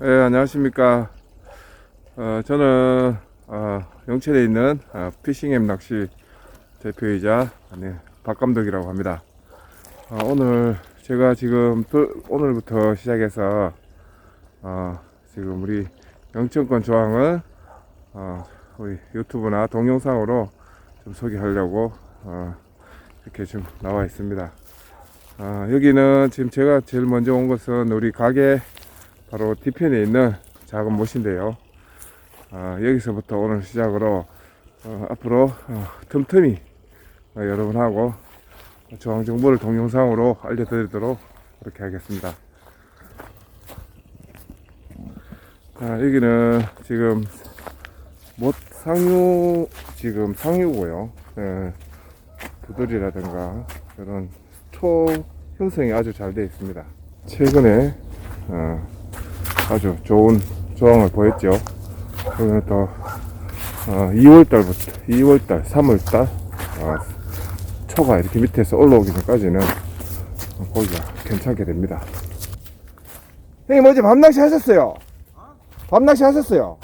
네, 안녕하십니까. 어, 저는, 어, 영천에 있는, 어, 피싱앱 낚시 대표이자, 네, 박 감독이라고 합니다. 어, 오늘, 제가 지금, 또, 오늘부터 시작해서, 어, 지금 우리 영천권 조항을, 어, 우리 유튜브나 동영상으로 좀 소개하려고, 어, 이렇게 좀 나와 있습니다. 아, 여기는 지금 제가 제일 먼저 온 것은 우리 가게 바로 뒤편에 있는 작은 못인데요. 아, 여기서부터 오늘 시작으로 어, 앞으로 어, 틈틈이 어, 여러분하고 조항 정보를 동영상으로 알려드리도록 그렇게 하겠습니다. 아, 여기는 지금 못 상유 지금 상유고요. 예, 부들이라든가 그런 초 형성이 아주 잘 되어 있습니다. 최근에 어, 아주 좋은 조항을 보였죠. 또 어, 2월달부터 2월달, 3월달 어, 초가 이렇게 밑에서 올라오기 전까지는 고기가 괜찮게 됩니다. 형님 어제 밤낚시 하셨어요? 밤낚시 하셨어요?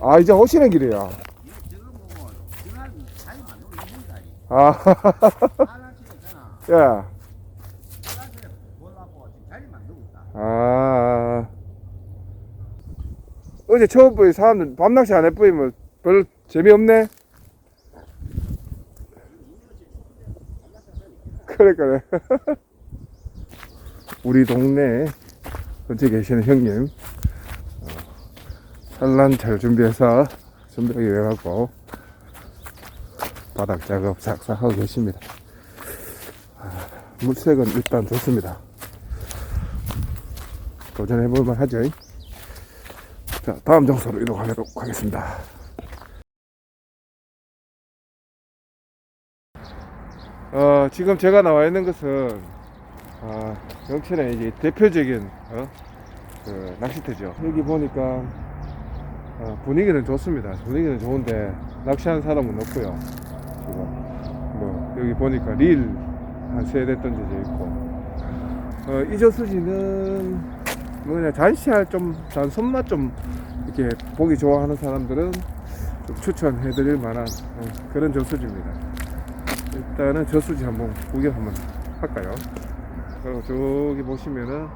아 이제 오시는 길이에요. 아, 야, 아. 어제 처음 보이 사람들 밤낚시 안 해보이면 별로 재미없네? 그래, 그래. 우리 동네 근처에 계시는 형님, 어, 산란 잘 준비해서 준비하기 위해갖고 바닥 작업 싹싹 하고 계십니다. 아, 물색은 일단 좋습니다. 도전해볼만 하죠. 자, 다음 장소로 이동하도록 하겠습니다. 어, 지금 제가 나와 있는 것은 어, 영천의 이제 대표적인 어, 그 낚시터죠. 여기 보니까 어, 분위기는 좋습니다. 분위기는 좋은데 낚시하는 사람은 없고요. 지금 뭐 여기 보니까 릴 한 세대 던져져 있고 어, 이저수지는 뭐 그냥 잔시할 좀, 단 손맛 좀 이렇게 보기 좋아하는 사람들은 좀 추천해드릴 만한 어, 그런 저수지입니다. 일단은 저수지 한번 구경 한번 할까요? 그리고 저기 보시면은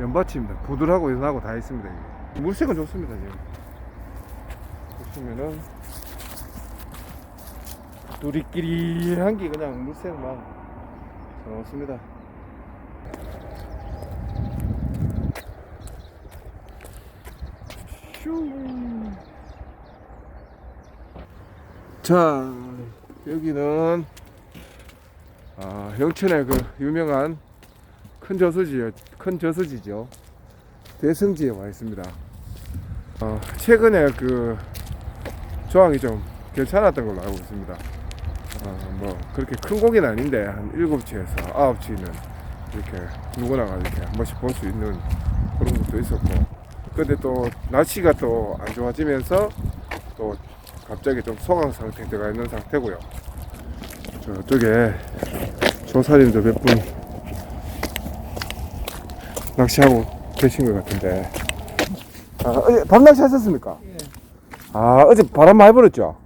연밭입니다. 부들하고 연하고 다 있습니다. 물색은 좋습니다. 지금 보시면은 누리끼리 한게 그냥 물색만 좋습니다. 자, 여기는 아, 영천의 그 유명한 큰 저수지요, 큰 저수지죠. 대승지에 와 있습니다. 어, 최근에 그 조항이 좀 괜찮았던 걸로 알고 있습니다. 어, 뭐 그렇게 큰 고기는 아닌데 한 7치에서 9치는 이렇게 누구나가 이렇게 한 번씩 볼 수 있는 그런 것도 있었고 근데 또 날씨가 또 안 좋아지면서 또 갑자기 좀 소강 상태에 들어가 있는 상태고요 저쪽에 조사님도 몇 분 낚시하고 계신 것 같은데 아, 어제 밤낚시 하셨습니까? 예, 아 어제 바람 많이 불었죠?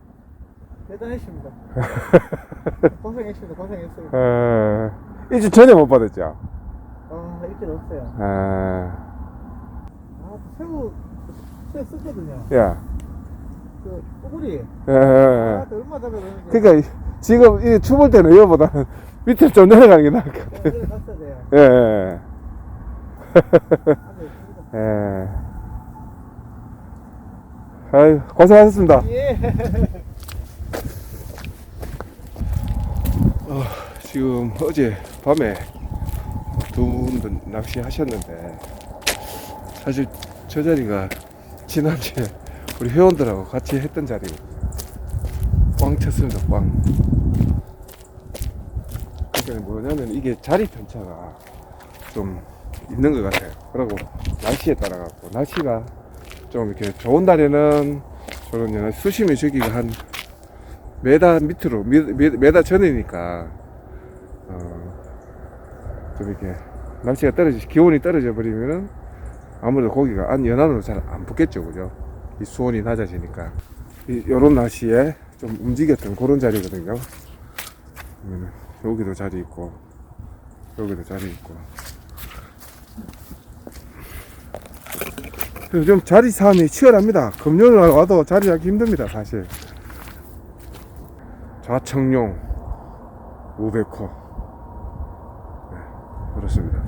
대단했습니다. 고생했습니다. 고생했어요. 에, 일주일 전에 못 받았죠? 아, 일주일 없어요. 에, 아, 또 새우, 새우 썼거든요. 야, 그, 뿌구리. 에, 아, 또 얼마 전에 그러는데. 그러니까 이- 지금 이 추볼 때는 이거보다는 밑에 좀 내려가는 게 나을 것 같아. 네, 갔어야 돼요. 예, 예, 하고 있습니다. 예. 아유, 고생하셨습니다. 예. 지금 어제 밤에 두 분도 낚시하셨는데, 사실 저 자리가 지난주에 우리 회원들하고 같이 했던 자리 꽝 쳤습니다, 꽝. 그러니까 뭐냐면 이게 자리 편차가 좀 있는 것 같아요. 그리고 날씨에 따라 갖고 날씨가 좀 이렇게 좋은 날에는 저는 이제 수심이 저기가 한 메다 밑으로 메다 전이니까 어, 좀 이렇게 날씨가 떨어지 기온이 떨어져 버리면은 아무래도 고기가 안 연안으로 잘 안 붙겠죠 그죠? 이 수온이 낮아지니까. 이, 요런 날씨에 좀 움직였던 그런 자리거든요. 보면은 여기도 자리 있고 여기도 자리 있고. 요즘 자리 싸움이 치열합니다. 금요일 날 와도 자리 잡기 힘듭니다 사실. 좌청룡 500호. 네, 그렇습니다.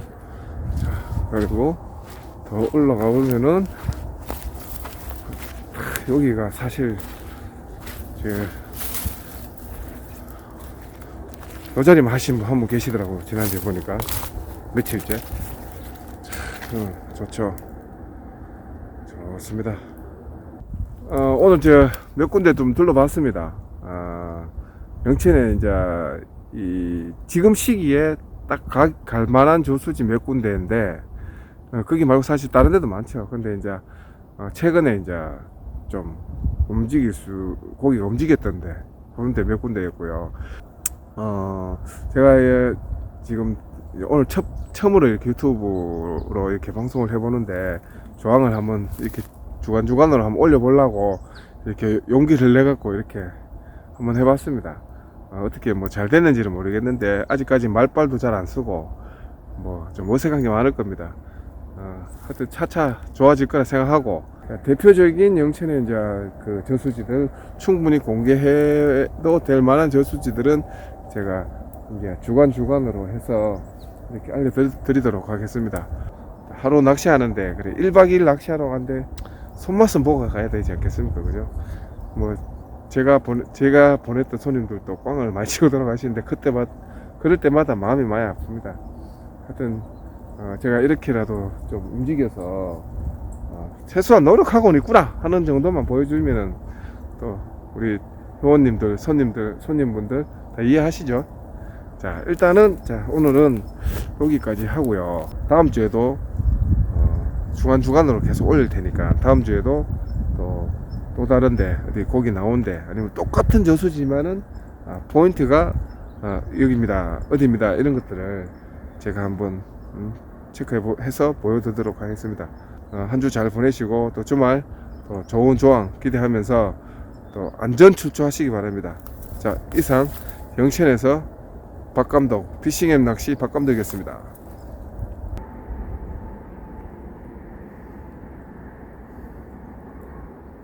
자, 그리고 더 올라가 보면은 하, 여기가 사실 제 여자림 하신 분 한 분 계시더라고 지난주에 보니까. 며칠째? 음, 좋죠. 좋습니다. 어, 오늘 저 몇 군데 좀 둘러봤습니다. 아, 영천에 이제 이 지금 시기에 딱 갈 만한 조수지 몇 군데인데 어, 거기 말고 사실 다른 데도 많죠. 근데 이제 어, 최근에 이제 좀 움직일 수 고기가 움직였던데 그런 데 몇 군데였고요. 어 제가 예, 지금 오늘 첫, 처음으로 이렇게 유튜브로 이렇게 방송을 해보는데 조항을 한번 이렇게 주간 주간으로 한번 올려보려고 이렇게 용기를 내 갖고 이렇게 한번 해봤습니다. 어, 어떻게 뭐 잘 됐는지는 모르겠는데 아직까지 말빨도 잘 안 쓰고 뭐 좀 어색한 게 많을 겁니다 어, 하여튼 차차 좋아질 거라 생각하고 대표적인 영천의 이제 그 저수지들 충분히 공개해도 될 만한 저수지들은 제가 이제 주간 주간으로 해서 이렇게 알려드리도록 하겠습니다. 하루 낚시하는데 그래 1박 2일 낚시하러 가는데 손맛은 보고 가야 되지 않겠습니까, 그죠? 뭐 제가 보내 제가 보냈던 손님들도 꽝을 많이 치고 돌아가시는데 그때마다 그럴 때마다 마음이 많이 아픕니다. 하여튼 어, 제가 이렇게라도 좀 움직여서 어, 최소한 노력하고는 있구나 하는 정도만 보여주면은 또 우리 회원님들, 손님들, 손님분들 다 이해하시죠? 자, 일단은 자 오늘은 여기까지 하고요. 다음 주에도 어, 주간 주간으로 계속 올릴 테니까 다음 주에도 또또 다른데 어디 고기 나온데 아니면 똑같은 저수지만은 아, 포인트가 아, 여기입니다, 어디입니다 이런 것들을 제가 한번 음, 체크해 해서 보여드리도록 하겠습니다. 어, 한주 잘 보내시고 또 주말 또 좋은 조항 기대하면서 또 안전 출조하시기 바랍니다. 자 이상 영천에서 박감독 피싱 앱 낚시 박감독이었습니다.